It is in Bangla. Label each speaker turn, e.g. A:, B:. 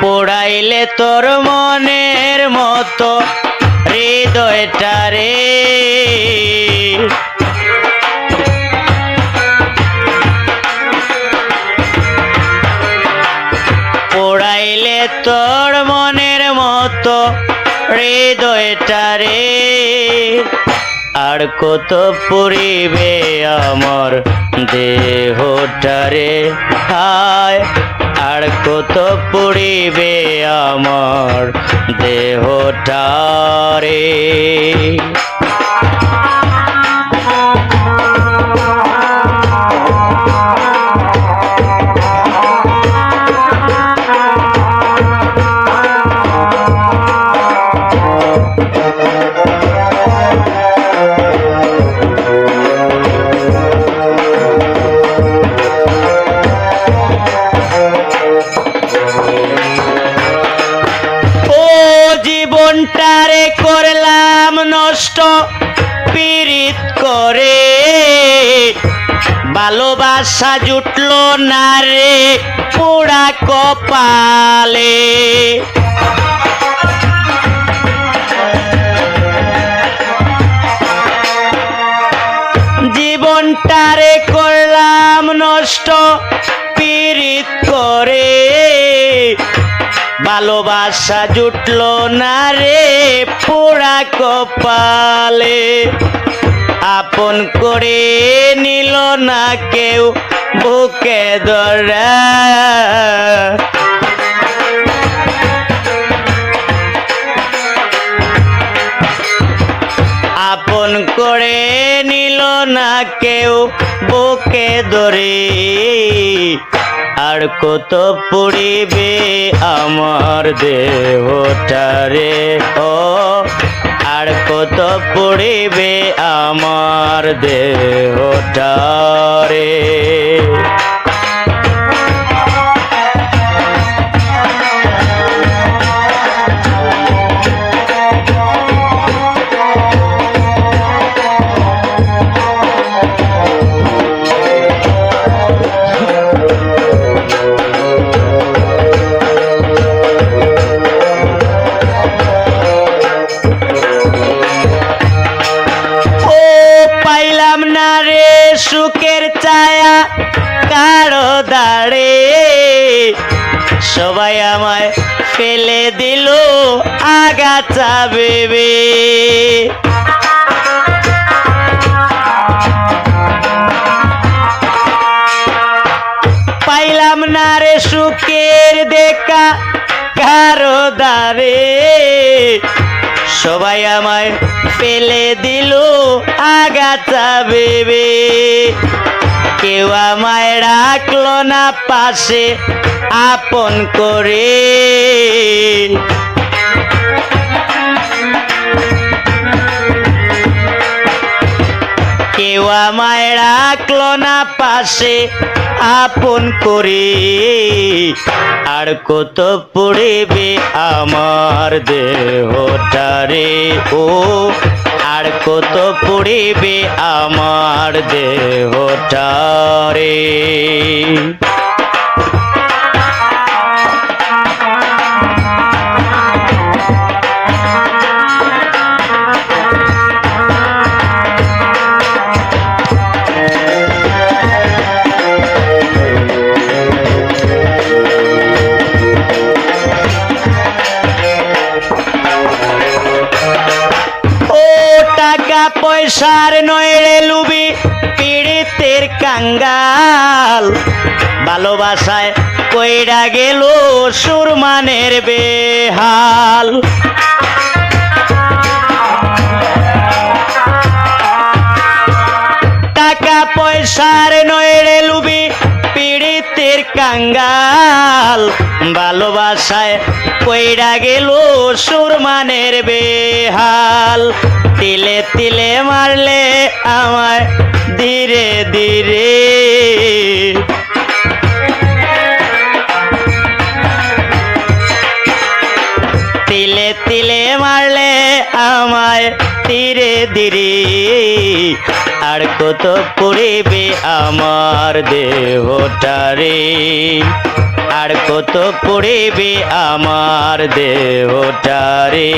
A: পোড়াইলে তোর মনের মতো হৃদয়টা রে। পোড়াইলে তোর মনের মতো হৃদয়টা রে। আর কত পুরিবে আমার দেহটা রে। হায় কত পুরিবে আমার দেহটা ভালোবাসা জুটলো না রে পোড়া কপালে। জীবনটারে করলাম নষ্ট, পীড়িত করে। ভালোবাসা জুটলো না রে পোড়া কপালে। আপন করে নিল না কেউ বুকে ধরা। আপন করে নিল না কেউ বুকে ধরে। আর কত পুড়িবে আমার দেহটারে ও পুড়িবে আমার দেহটারে। দাঁড়ে। সবাই আমায় ফেলে দিল আগাছা ভেবে। পাইলাম না রে সুখের দেখা কারও দাঁড়ে সবাই আমায় ফেলে দিল আগাছা ভেবে। কেউ আমায় রাখল না পাশে আপন করে। কেউ আমায় রাখল না পাশে আপন করে। আর কত পড়েবে আমার দেহটারে ও আর কত পড়িবে আমার দেহটারে পয়সার নয়রে লুবি পীড়িতের কাঙ্গাল। ভালোবাসায় কইরা গেল সুরমানের বেহাল। টাকা পয়সার কাঙ্গাল ভালোবাসায় কইরা গেল সুরমানের বেহাল। তিলে তিলে মারলে আমায় ধীরে ধীরে। তিলে তিলে মারলে আমায় ধীরে ধীরে। আর কত পুড়িবে আমার দেহটারে? আর কত পুড়িবে আমার দেহটারে?